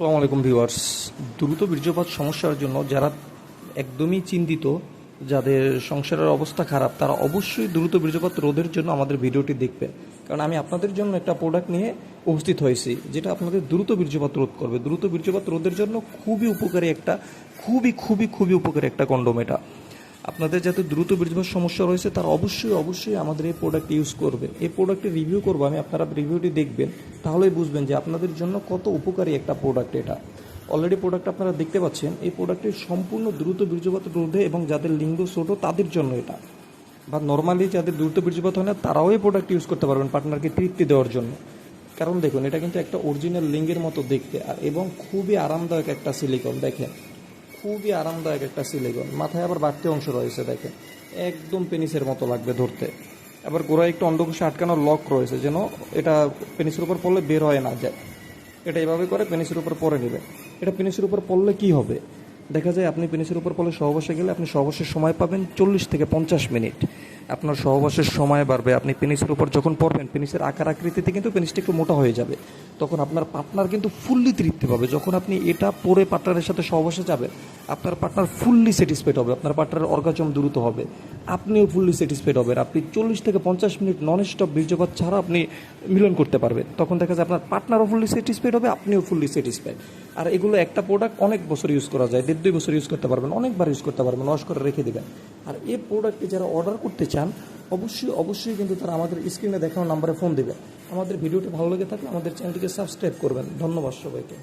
আসসালামু আলাইকুম ভিউয়ার্স। দ্রুত বীর্যপাত সমস্যার জন্য যারা একদমই চিন্তিত, যাদের সংসারের অবস্থা খারাপ, তারা অবশ্যই দ্রুত বীর্যপাত রোধের জন্য আমাদের ভিডিওটি দেখবে। কারণ আমি আপনাদের জন্য একটা প্রোডাক্ট নিয়ে উপস্থিত হয়েছি, যেটা আপনাদের দ্রুত বীর্যপাত রোধ করবে। দ্রুত বীর্যপাত রোধের জন্য খুবই উপকারী একটা, খুবই খুবই খুবই উপকারী একটা কন্ডোম এটা। আপনাদের যাতে দ্রুত বীর্যপাত সমস্যা রয়েছে, তারা অবশ্যই অবশ্যই আমাদের এই প্রোডাক্ট ইউজ করবে। এই প্রোডাক্টের রিভিউ করব আমি, আপনারা রিভিউটি দেখবেন, তাহলেই বুঝবেন যে আপনাদের জন্য কত উপকারী একটা প্রোডাক্ট এটা। অলরেডি প্রোডাক্ট আপনারা দেখতে পাচ্ছেন, এই প্রোডাক্টটি সম্পূর্ণ দ্রুত বীর্যপাত রোধে এবং যাদের লিঙ্গ ছোট, তাদের জন্য এটা। বা নর্মালি যাদের দ্রুত বীর্যপাত হয় না, তারাও এই প্রোডাক্ট ইউজ করতে পারবেন পার্টনারকে তৃপ্তি দেওয়ার জন্য। কারণ দেখুন, এটা কিন্তু একটা অরিজিনাল লিঙ্গের মতো দেখতে, আর এবং খুবই আরামদায়ক একটা সিলিকন দেখেন। খুবই আরামদায়ক একটা সিলিকন। মাথায় আবার বাড়তি অংশ রয়েছে, দেখেন। একদম পেনিসের মতো লাগবে ধরতে। আবার গোড়ায় একটু অন্ডকোষে আটকানোর লক রয়েছে, যেন এটা পেনিসের উপর পড়লে বের হয় না যায়। এটা এভাবে করে পেনিসের উপর পরে নেবে এটা পেনিসের উপর পড়লে কি হবে? দেখা যায় আপনি পেনিসের উপর পড়লে সহবাসে গেলে আপনি সহবাসের সময় পাবেন চল্লিশ থেকে পঞ্চাশ মিনিট। আপনার সহবাসের সময় বাড়বে। আপনি পেনিসের উপর যখন পড়বেন পেনিসের আকার আকৃতিতে কিন্তু পেনিসটা একটু মোটা হয়ে যাবে। তখন আপনার পার্টনার কিন্তু ফুললি তৃপ্তি পাবে। যখন আপনি এটা পরে পার্টনারের সাথে সহবাসে যাবেন, আপনার পার্টনার ফুললি স্যাটিসফাইড হবে। আপনার পার্টনারের অর্গাজম দ্রুত হবে। আপনিও ফুললি স্যাটিসফাইড হবেন। আপনি চল্লিশ থেকে পঞ্চাশ মিনিট নন স্টপ বীর্যপাত ছাড়া আপনি মিলন করতে পারবেন। তখন দেখা যায় আপনার পার্টনারও ফুললি স্যাটিসফাইড হবে, আপনিও ফুললি স্যাটিসফাইড আর এগুলো একটা প্রোডাক্ট অনেক বছর ইউজ করা যায়। দেড় দুই বছর ইউজ করতে পারবেন, অনেকবার ইউজ করতে পারবেন। ওয়াশ করে রেখে দেবেন। আর এই প্রোডাক্টে যারা অর্ডার করতে চান, অবশ্যই অবশ্যই কিন্তু তারা আমাদের স্ক্রিনে দেখানো নাম্বারে ফোন দেবে। আমাদের ভিডিওটি ভালো লেগে থাকলে আমাদের চ্যানেলটিকে সাবস্ক্রাইব করবেন। ধন্যবাদ সবাইকে।